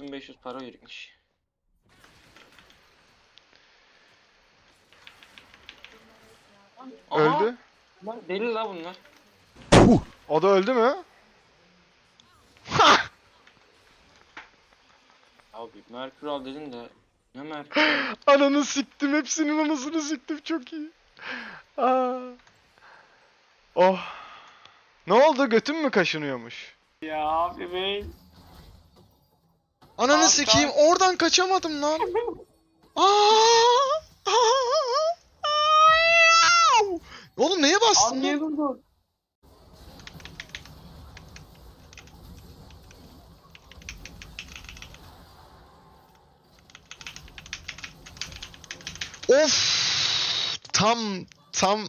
2500 para birikmiş. Aha, Öldü. Lan deli la bunlar. O da öldü mü? Abi Merkür al dedin de ne Merkür? Ananı siktim. Hepsinin anasını siktim. Çok iyi. Aa. Oh. Ne oldu? Götün mü kaşınıyormuş? ya abi be. Ananı Aa, sikeyim. Oradan kaçamadım lan. Aa! Aa! Oğlum neye bastın niye lan? Of! Tam tam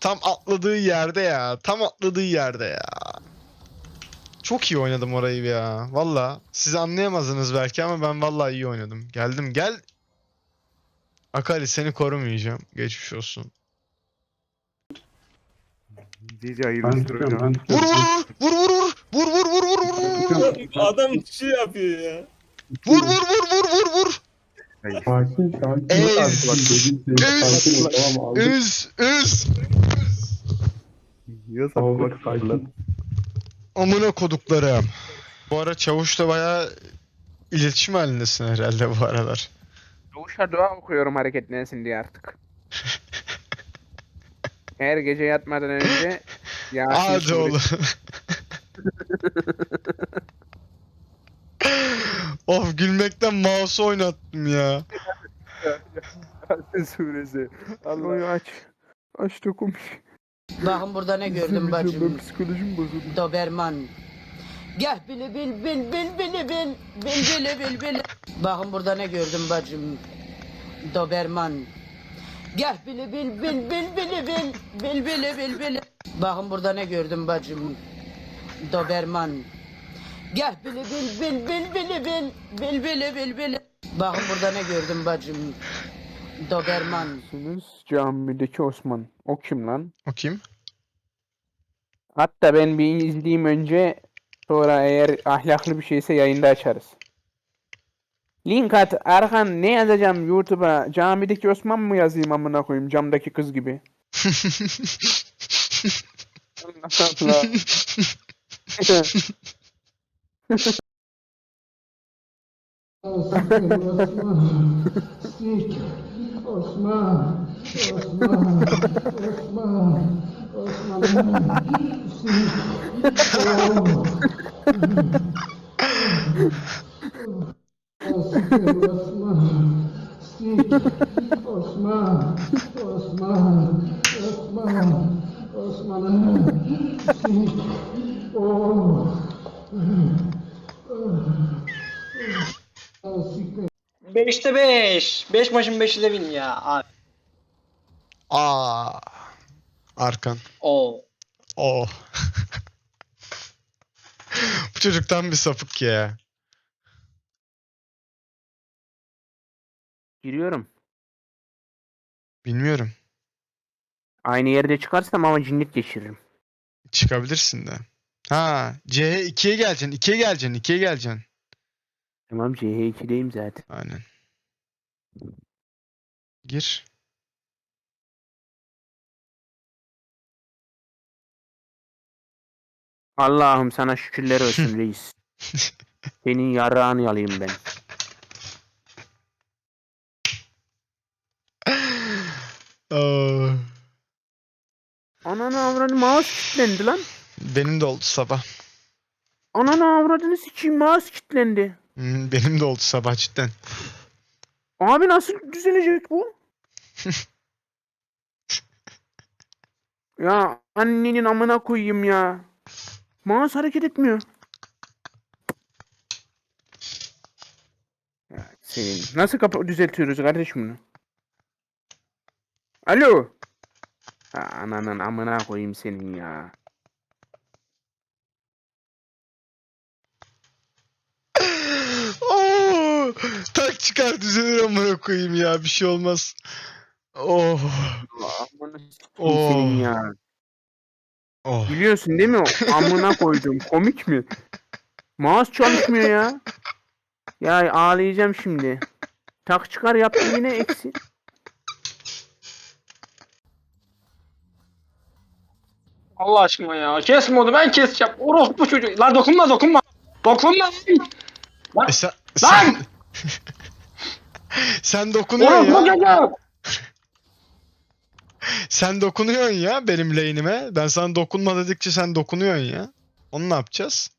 tam atladığı yerde ya. Tam atladığı yerde ya. Çok iyi oynadım orayı ya. Valla. Siz anlayamazsınız belki ama ben vallahi iyi oynadım. Geldim gel. Akali seni korumayacağım. Geçmiş olsun. Hayırlı Ben tutuyorum ben Vur tutuyorum. vur vur vur vur vur vur vur vur vur Adam şey yapıyor ya. vur vur vur vur vur vur Sakin sakin. Ez. Sakin, dedik değil. Ez. Sakin ol tamam aldık. üz üz Yiyor Aldık sakin. Amına koduklarım. Bu ara çavuşla bayağı iletişim halindesin herhalde bu aralar. Doğuşa dua okuyorum hareketlensin diye artık. Her gece yatmadan önce Yasin Hadi suresi- oğlum. of gülmekten mouse oynattım ya. Yasin suresi. Allah'ı aç. Aç dokum. Bakın burada ne gördüm bacım. Psikolojim bozuldu. Doberman. Gel bili bil bil bil bili bil bil bili bil bil. Bakın burada ne gördüm bacım. Doberman. Gel bili bil bil bil bili bil bil bili bil bil. Bakın burada ne gördüm bacım. Doberman. Gel bili bil bil bil bili bil bil bili bil bil. Bakın burada ne gördüm bacım. Doberman. Siz camideki Osman. O kim lan? O kim? Hatta ben bir izleyeyim önce. Sonra eğer ahlaklı bir şeyse yayında açarız. Link at. Erkan ne yazacağım YouTube'a? Camideki Osman mı yazayım amına koyayım camdaki kız gibi? Allah Allah. Git. Osman. Osman. Osman. Osman. Osman. Osman, Osman, Osman, Osman, Osman, Beşte beş. Beş maçın beşi de win ya abi. Aa. Arkan. Oo. Oh. Bu çocuktan bir sapık ya. Giriyorum. Bilmiyorum. Aynı yerde çıkarsam ama cinnet geçiririm. Çıkabilirsin de. Ha, C 2'ye geleceksin. 2'ye geleceksin. 2'ye geleceksin. Tamam CH2'deyim zaten. Aynen. Gir. Allah'ım sana şükürler olsun reis. Senin yarağını yalayım ben. Aa, Ananı avradı mouse kilitlendi lan. benim de oldu sabah. Ananı avradını sikeyim mouse kilitlendi. Hmm, Benim de oldu sabah cidden. Abi nasıl düzelecek bu? ya annenin amına koyayım ya. Mouse hareket etmiyor. Ya senin nasıl kapı düzeltiyoruz kardeşim bunu? Alo. Ananın amına koyayım senin ya. Oo, tak çıkar düzelir amına koyayım ya bir şey olmaz. Oh. Amına senin ya. Oh. Biliyorsun değil mi? o Amına koydum. Komik mi? Mouse çalışmıyor ya. Ya ağlayacağım şimdi. Tak çıkar yaptı yine eksi. Allah aşkına ya. Kesme onu ben keseceğim. Orospu çocuğu. Lan dokunma dokunma. Dokunma. E sen, Lan! Sen, dokunuyorsun ya. Sen dokunuyorsun ya benim lane'ime. Ben sana dokunma dedikçe sen dokunuyorsun ya. Onu ne yapacağız?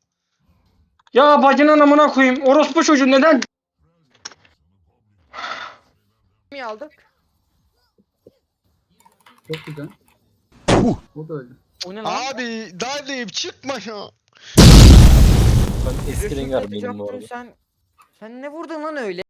Ya bacının amına koyayım. Orospu çocuğu neden? mi aldık? Çok güzel. O da öldü. O ne lan? Abi darlayıp çıkma ya. Eski Resim rengar benim bu arada. Sen, sen ne vurdun lan öyle?